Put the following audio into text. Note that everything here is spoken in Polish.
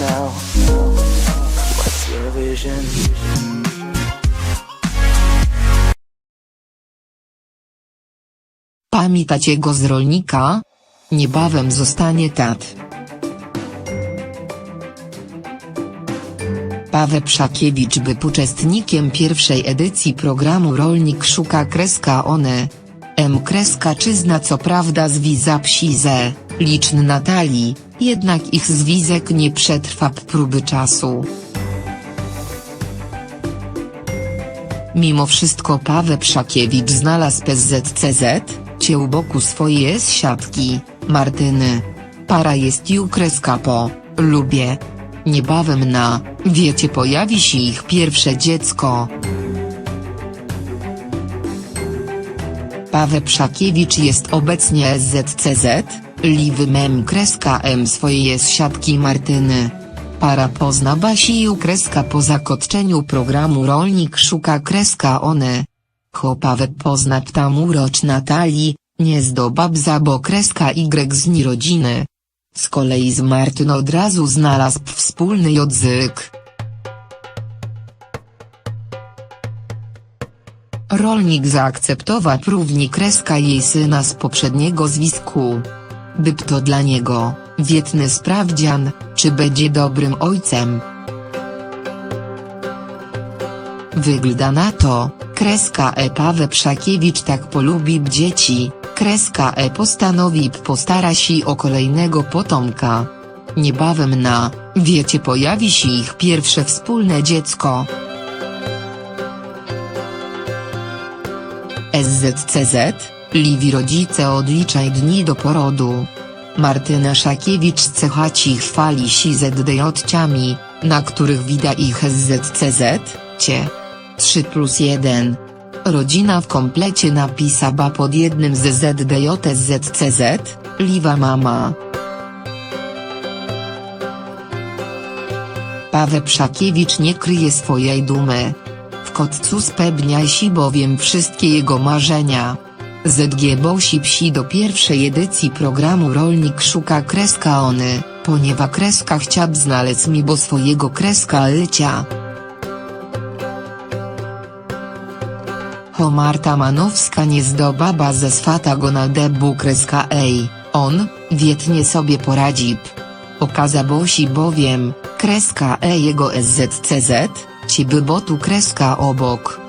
Now. What's your vision? Pamiętacie go z rolnika? Niebawem zostanie tat. Paweł Przakiewicz był uczestnikiem pierwszej edycji programu Rolnik szuka kreska one. M kreska czyzna co prawda zwiza psize, liczny Natalii, jednak ich zwizek nie przetrwa próby czasu. Mimo wszystko Paweł Przakiewicz znalazł PZCZ, cie u boku swojej z siatki, Martyny. Para jest ju po, lubię. Niebawem na, wiecie pojawi się ich pierwsze dziecko. Paweł Przakiewicz jest obecnie SZCZ, Liwy Mem kreska M swojej siatki Martyny. Para pozna Basiu kreska po zakończeniu programu Rolnik szuka kreska one. Chłopawe pozna tam urocz Natalii, nie zdobab za bo kreska Y z nierodziny. Z kolei z Martyn od razu znalazł wspólny język. Rolnik zaakceptował równie kreska jej syna z poprzedniego zwisku. Byb to dla niego, wietny sprawdzian, czy będzie dobrym ojcem. Wygląda na to, kreska E Paweł Przakiewicz tak polubi dzieci, kreska E postanowi postara się o kolejnego potomka. Niebawem na, wiecie pojawi się ich pierwsze wspólne dziecko. SZCZ, Liwi rodzice odliczaj dni do porodu. Martyna Szakiewicz cechaci chwali się ZDJ-ciami, na których widać ich SZCZ, cie. 3 plus 1. Rodzina w komplecie napisała pod jednym z ZDJ ZCZ, Liwa mama. Paweł Przakiewicz nie kryje swojej dumy. W kotcu spełnia się bowiem wszystkie jego marzenia. ZG Bosi psi do pierwszej edycji programu Rolnik szuka kreska ony, ponieważ kreska chciał znaleźć mi bo swojego kreska lycia. Ho Marta Manowska nie zdobaba ze swata go na debu kreska ej, on, wietnie sobie poradzi. Okaza Bosi bowiem, kreska e jego SZCZ, ci by botu kreska obok.